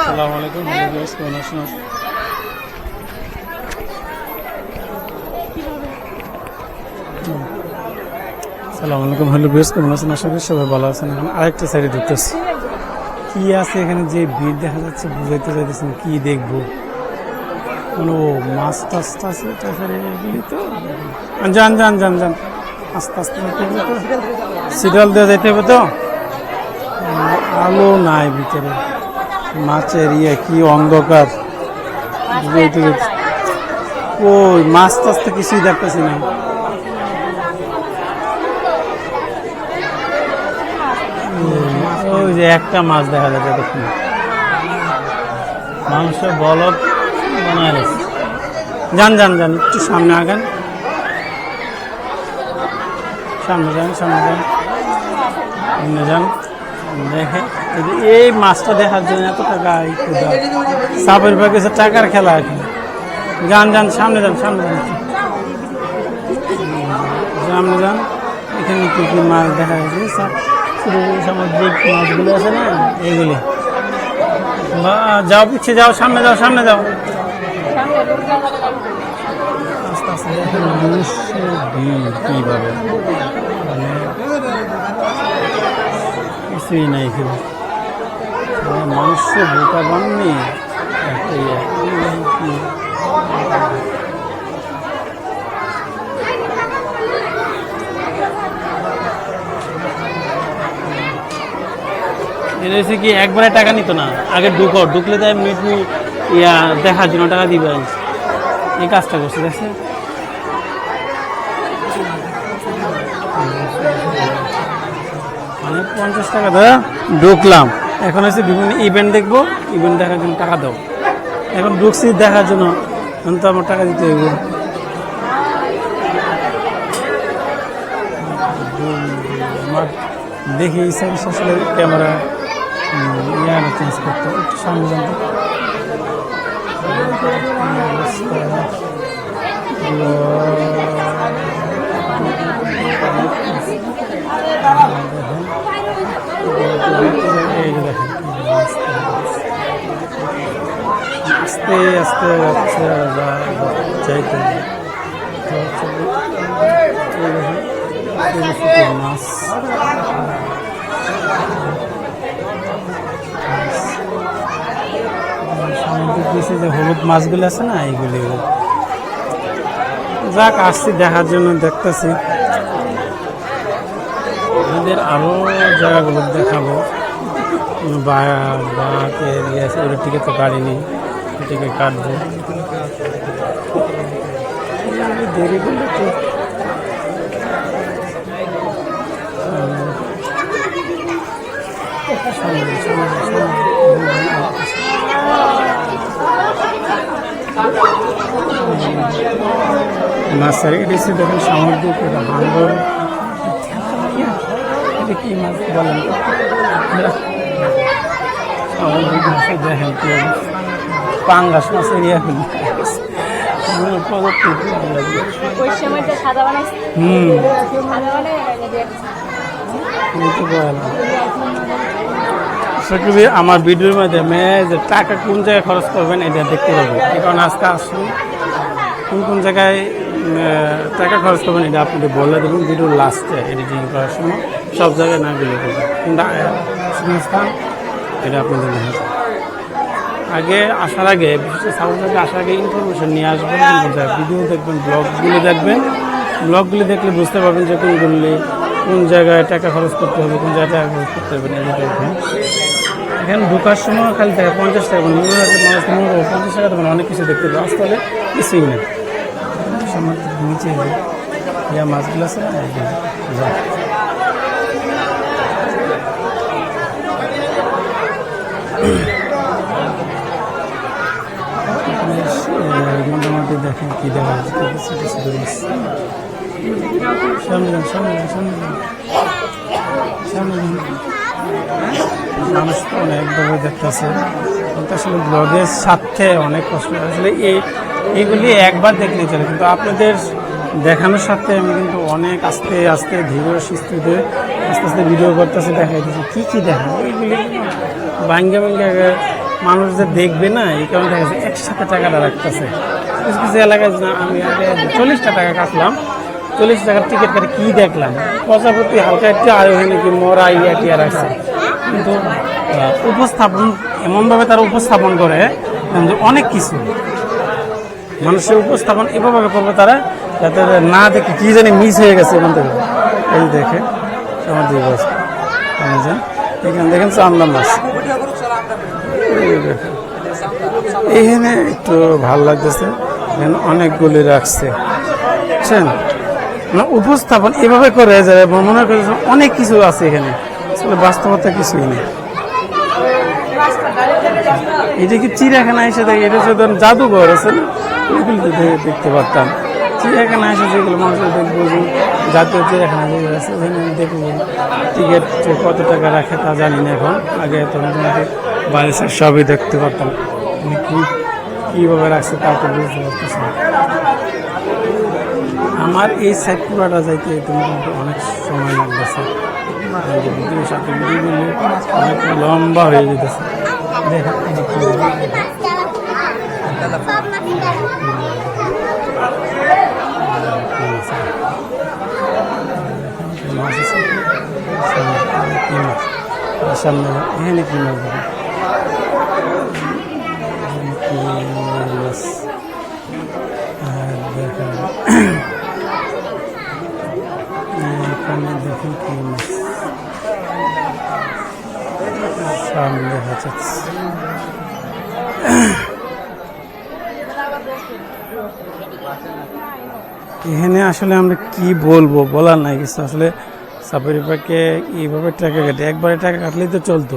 আসসালামু আলাইকুম আসসালামু আলাইকুম, হ্যালো আশা করি সবাই ভালো আছেন। এখন আরেকটা সাইডে ঢুকতেছি। কি আছে এখানে? যে ভিড় দেখা যাচ্ছে, বুঝাইতে চাইতেছেন কি দেখব? কোনো মাছ টাছ আছে তারপরে এগুলি তো? যান যান যান যান। আস্তে আস্তে সিরিয়াল দেওয়া হবে তো? আলো নাই ভিতরে। মাছের ইয়ে কি অন্ধকার। ওই মাছ টাছ তো কিছুই দেখতেছি না। ওই যে একটা মাছ দেখা যাচ্ছে দেখুন মাংস বলক বানায় গেছে যান যান যান, একটু সামনে আগান। সামনে যান সামনে যান। সামনে যান। দেখে এই মাছটা দেখার জন্য এত টাকা সাপের ভাগে টাকার খেলা আর কি যান, সামনে যান সামনে যান। সামনে যান। এখানে কি কি মাছ দেখা যাচ্ছে? সামুদ্রিক মাছগুলো আছে না এইগুলি বা, যাও পিছিয়ে যাও, সামনে যাও সামনে যাও। আস্তে আস্তে কীভাবে। মানে কিছুই নাই এখানে। মানে মানুষের বোকা বাননি এটা কি একবারে টাকা নিত না? আগে ঢুকো ঢুকলে তাই মিনিট ইয়া দেখার জন্য টাকা দিবে। এই কাজটা করছে দেখছে পঞ্চাশ টাকা ধরে ঢুকলাম। এখন হচ্ছে বিভিন্ন ইভেন্ট দেখব ইভেন্ট দেখার জন্য টাকা দাও। এখন ঢুকছি, দেখার জন্য। এখন তো আমার টাকা দিতে হইব। দেখি সার্ভিস আসলে ক্যামেরা চেঞ্জ করতে একটু সামনে। এই যে দেখেন মাছ যে হলুদ মাছগুলো আছে না? এইগুলি। যাক আসছি দেখার জন্য দেখতেছি। আমাদের আরও জায়গাগুলো দেখাবো। বাঘের ইয়ে আছে ওটার টিকে তো নেই। এটিকে কাটবো দেরি করলে তো। মাছের এটা হচ্ছে দেখেন সামুদ্রিক এটা বান্দর এটা কি মাছ বলেন মাছে দেখেন। পাঙ্গাস হুম। বুঝতে পারলাম। সত্যি আমার ভিডিওর মাধ্যমে যে টাকা কোন জায়গায় খরচ করবেন এটা দেখতে পাবেন কারণে আজকে আসুন কোন কোন জায়গায় টাকা খরচ করবেন এটা আপনাদের বলে দেবেন ভিডিওর লাস্টে এডিটিং করার সময়। সব জায়গায় না গেলে স্থান এটা আপনাদের দেখা। আগে আসার আগে, বিশেষ আগে আসার আগে ইনফরমেশন নিয়ে আসবেন ভিডিও দেখবেন ব্লগগুলো দেখবেন ব্লগগুলি দেখলে বুঝতে পারবেন যে কোনগুলি কোন জায়গায় টাকা খরচ করতে হবে, কোন জায়গায় টাকা খরচ করতে হবে না এখানে ঢোকার সময় খালি টাকা পঞ্চাশ টাকা মানে আছে মানুষ পঞ্চাশ টাকা তখন অনেক কিছু দেখতে পাবে আসতে হলে কিছুই নেই। সামনে নিচে ইয়া মাছগুলো আছে না এই যে, যা। এখানে মোটামুটি দেখেন কি দেখা যাচ্ছে ছোটো ছোটো মাছ সামনে অনেকভাবে দেখতেছে কিন্তু আসলে ব্লগের সাথে অনেক কষ্ট আসলে এই এইগুলি একবার দেখলে চলে কিন্তু আপনাদের দেখানোর সাথে আমি কিন্তু অনেক আস্তে আস্তে ধীরে সুস্থিতে আস্তে আস্তে ভিডিও করতেছে দেখাই দিচ্ছি কী কী দেখা এইগুলি ভাঙ্গে ভাঙ্গে মানুষ যে দেখবে না, এই কারণে দেখা যাচ্ছে একসাথে টাকাটা রাখতেছে। কিছু কিছু এলাকায় আমি চল্লিশটা টাকা কাটলাম, চল্লিশ টাকার টিকিট কাটে কী দেখলাম? প্রজাপতি হালকা একটু আয় হয় নাকি মরা ইয়া টিয়া রাখছে। কিন্তু উপস্থাপন, এমনভাবে তারা উপস্থাপন করে অনেক কিছু। মানুষের উপস্থাপন এভাবে করবে তারা, যাতে না দেখে কী জানি মিস হয়ে গেছে এখান থেকে। এই দেখে, আমার দুই বছর? এখানে দেখেন চান্দা মাছ। এইখানে একটু ভালো লাগতেছে। এখানে অনেকগুলি রাখছে। বুঝছেন? না উপস্থাপন এভাবে করে যে মনে করে অনেক কিছু আছে এখানে। আসলে বাস্তবতা কিছুই নেই। এটা কি চিড়িয়াখানা এসে দেখে? এটা হচ্ছে ধরুন জাদুঘর আছে না দেখে- দেখতে পারতাম। চিড়িয়াখানা এসে যেগুলো মানুষ দেখব যে জাতীয় চিড়িয়াখানা যেগুলো আছে, ওখানে দেখব টিকিট কত টাকা রাখে তা জানি না এখন। আগে তো মোটামুটি বাইরে সবই দেখতে পারতাম মানে কীভাবে রাখছে তা তো বুঝতে পারতেছি আমার এই সাইড পুরাটা যাইতে মোটামুটি অনেক সময় লাগতেছে অনেক লম্বা হয়ে যেতেছে? আর সামনে এখানে কি মাছ এখানে দেখুন কি সামনে এখানে আসলে আমরা কি বলব বলার নাই কিছু। আসলে সাপেরি পাকে এইভাবে টাকা কাটে। একবারে টাকা কাটলেই তো চলতো।